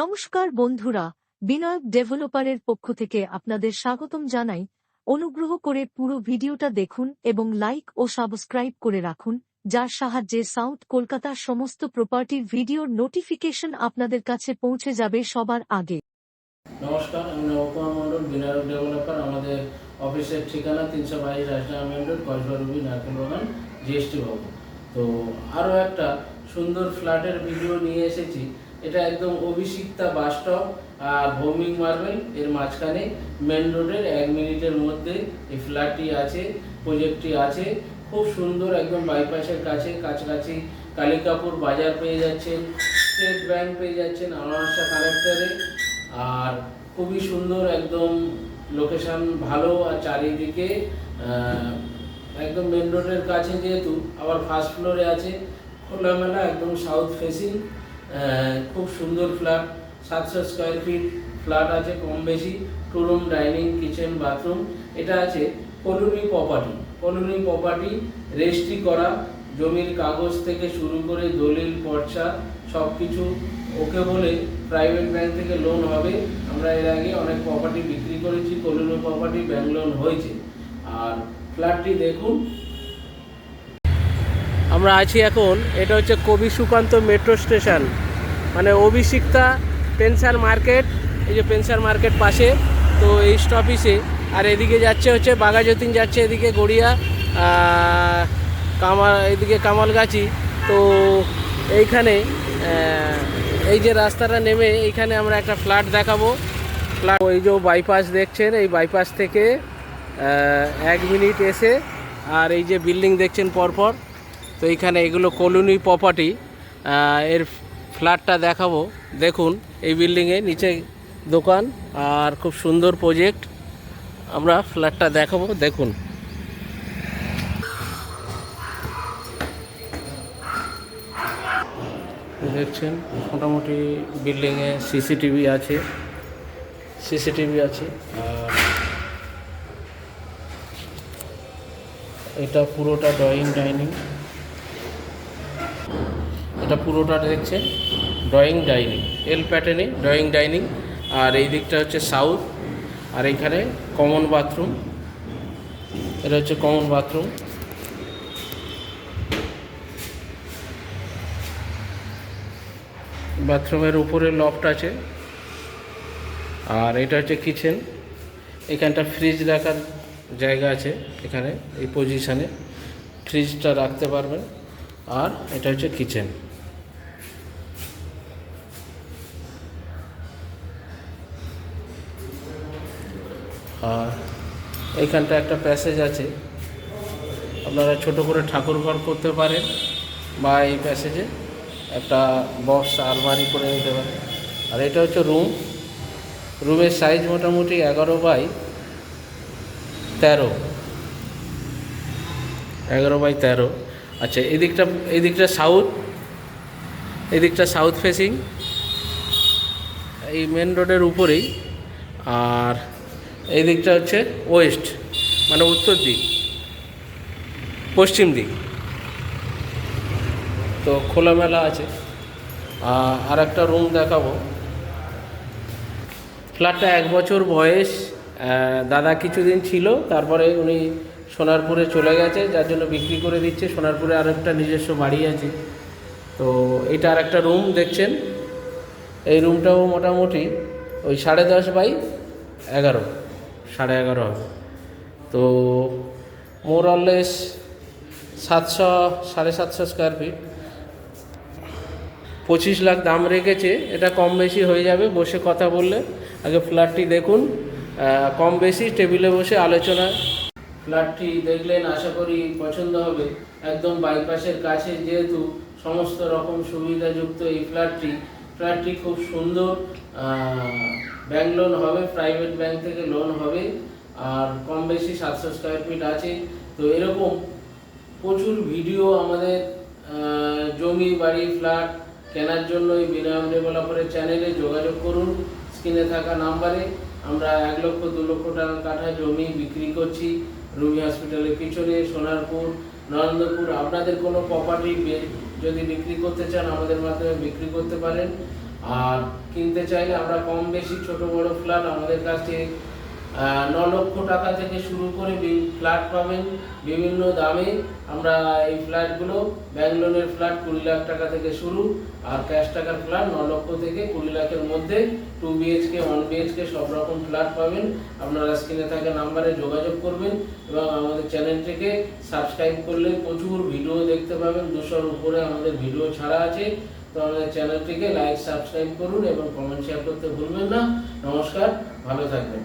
নমস্কার বন্ধুরা, বিনায়ক ডেভেলপারের পক্ষ থেকে আপনাদের স্বাগতম জানাই। অনুগ্রহ করে পুরো ভিডিওটা দেখুন এবং লাইক ও সাবস্ক্রাইব করে রাখুন, যার সাহায্যে সাউথ কলকাতার সমস্ত প্রপার্টির ভিডিওর নোটিফিকেশন আপনাদের কাছে পৌঁছে যাবে সবার আগে। নমস্কার, আমি নবকুমার মণ্ডল, বিনায়ক ডেভেলপার। আমাদের অফিসের ঠিকানা তিনশো বাইশ রাজনাম মেন রোড কসবারুবি নারকেল বাগান জিএসটি ভবন। তো আরও একটা সুন্দর ফ্ল্যাটের ভিডিও নিয়ে এসেছি। এটা একদম অভিষিক্তা বাস স্টপ, আর ভৌমিক মার্বেল এর মাঝখানে মেন রোডের এক মিনিটের মধ্যে এই ফ্ল্যাটটি আছে, প্রজেক্টটি আছে। খুব সুন্দর একদম বাইপাসের কাছে, কাছাকাছি কালিকাপুর বাজার পেয়ে যাচ্ছেন, স্টেট ব্যাংক পেয়ে যাচ্ছেন আনারসা কালেক্টরে। আর খুবই সুন্দর একদম লোকেশন ভালো, আর চারিদিকে একদম মেন রোডের কাছে যেহেতু আবার ফার্স্ট ফ্লোরে আছে, খোলামেলা একদম সাউথ ফেসিং। খুব সুন্দর ফ্ল্যাট সাতশো স্কোয়ার ফিট ফ্ল্যাট আছে কম বেশি two room dining kitchen bathroom এটা আছে colony property colony property registry করা, জমির কাগজ থেকে শুরু করে দলিল পর্চা সব কিছু ওকে বলে প্রাইভেট ব্যাংক থেকে লোন হবে। আমরা এর আগে অনেক প্রপার্টি বিক্রি করেছি কলোনি প্রপার্টি ব্যাংক লোন হয়েছে। আর ফ্ল্যাটটি দেখুন আমরা আছি এখন, এটা হচ্ছে কবি সুকান্ত মেট্রো স্টেশন মানে অভিষিক্তা পেনসার মার্কেট এই যে পেনসার মার্কেট পাশে, তো এই স্টপিসে আর এদিকে যাচ্ছে হচ্ছে বাঘাযতীন, যাচ্ছে এদিকে গড়িয়া কামাল, এদিকে কামালগাছি। তো এইখানে এই যে রাস্তাটা নেমে এইখানে আমরা একটা ফ্ল্যাট দেখাবো। ফ্ল্যাট ওই যে বাইপাস দেখছেন, এই বাইপাস থেকে এক মিনিট এসে, আর এই যে বিল্ডিং দেখছেন পরপর। তো এইখানে এগুলো কলোনি প্রপার্টি এর ফ্ল্যাটটা দেখাবো। দেখুন, এই বিল্ডিংয়ে নিচে দোকান আর খুব সুন্দর প্রজেক্ট আমরা ফ্ল্যাটটা দেখাবো, দেখুন। দেখছেন, মোটামুটি বিল্ডিংয়ে সিসিটিভি আছে। সিসিটিভি আছে। এটা পুরোটা ড্রয়িং ডাইনিং এটা পুরোটা দেখছেন ড্রয়িং ডাইনিং এল প্যাটার্নে ড্রয়িং ডাইনিং আর এই দিকটা হচ্ছে সাউথ আর এখানে কমন বাথরুম এটা হচ্ছে কমন বাথরুম বাথরুমের উপরে লফট আছে, আর এটা হচ্ছে কিচেন এখানটা ফ্রিজ রাখার জায়গা আছে এখানে, এই পজিশানে ফ্রিজটা রাখতে পারবেন, আর এটা হচ্ছে কিচেন আর এইখানটা একটা প্যাসেজ আছে। আপনারা ছোট করে ঠাকুর ঘর করতে পারেন বা এই প্যাসেজে একটা বক্স আলমারি করে নিতে পারেন। আর এটা হচ্ছে রুম রুমের সাইজ মোটামুটি এগারো বাই তেরো। এগারো বাই তেরো। আচ্ছা এদিকটা এদিকটা সাউথ এদিকটা সাউথ ফেসিং এই মেন রোডের উপরেই। আর এই দিকটা হচ্ছে ওয়েস্ট মানে উত্তর দিক, পশ্চিম দিক। তো খোলামেলা আছে। আর একটা রুম দেখাবো। ফ্ল্যাটটা এক বছর বয়স দাদা কিছুদিন ছিল, তারপরে উনি সোনারপুরে চলে গেছে, যার জন্য বিক্রি করে দিচ্ছে। সোনারপুরে আর একটা নিজস্ব বাড়ি আছে। তো এটা আর একটা রুম দেখছেন। এই রুমটাও মোটামুটি ওই সাড়ে দশ বাই এগারো। সাড়ে এগারো। হবে তো মোর অললেস সাতশো, সাড়ে সাতশো স্কোয়ার ফিট পঁচিশ লাখ দাম রেখেছে, এটা কম বেশি হয়ে যাবে, বসে কথা বললে। আগে ফ্ল্যাটটি দেখুন কম বেশি টেবিলে বসে আলোচনা। ফ্ল্যাটটি দেখলেন, আশা করি পছন্দ হবে। একদম বাইপাসের কাছে যেহেতু সমস্ত রকম সুবিধাযুক্ত এই ফ্ল্যাটটি ফ্ল্যাটটি খুব সুন্দর ব্যাংক লোন হবে প্রাইভেট ব্যাংক থেকে লোন হবে, আর কম বেশি সাতশো স্কোয়ার ফিট আছে। তো এরকম প্রচুর ভিডিও আমাদের জমি, বাড়ি ফ্ল্যাট কেনার জন্য এই বিনায়ক ডেভেলপারের চ্যানেলে যোগাযোগ করুন। স্ক্রিনে থাকা নাম্বারে আমরা এক লক্ষ, দু লক্ষ টাকা কাঠা জমি বিক্রি করছি। রুবি হসপিটালের পিছনে, সোনারপুর নরেন্দ্রপুর আপনাদের কোনো প্রপার্টি যদি বিক্রি করতে চান, আমাদের মাধ্যমে বিক্রি করতে পারেন। আর কিনতে চাইলে আমরা কম বেশি ছোট বড় ফ্ল্যাট আমাদের কাছে ন লক্ষ টাকা থেকে শুরু করে ফ্ল্যাট পাবেন। বিভিন্ন দামে আমরা এই ফ্ল্যাটগুলো লোনের ফ্ল্যাট কুড়ি লাখ টাকা থেকে শুরু আর ক্যাশ টাকার ফ্ল্যাট ন লক্ষ থেকে কুড়ি লাখের মধ্যে টু বিএইচকে ওয়ান বিএইচকে সব রকম ফ্ল্যাট পাবেন। আপনারা স্ক্রিনে থাকা নাম্বারে যোগাযোগ করবেন এবং আমাদের চ্যানেলটিকে সাবস্ক্রাইব করলে প্রচুর ভিডিও দেখতে পাবেন। দুশোর উপরে আমাদের ভিডিও ছাড়া আছে। তো আমাদের চ্যানেলটিকে লাইক সাবস্ক্রাইব করুন এবং কমেন্ট শেয়ার করতে ভুলবেন না। নমস্কার, ভালো থাকবেন।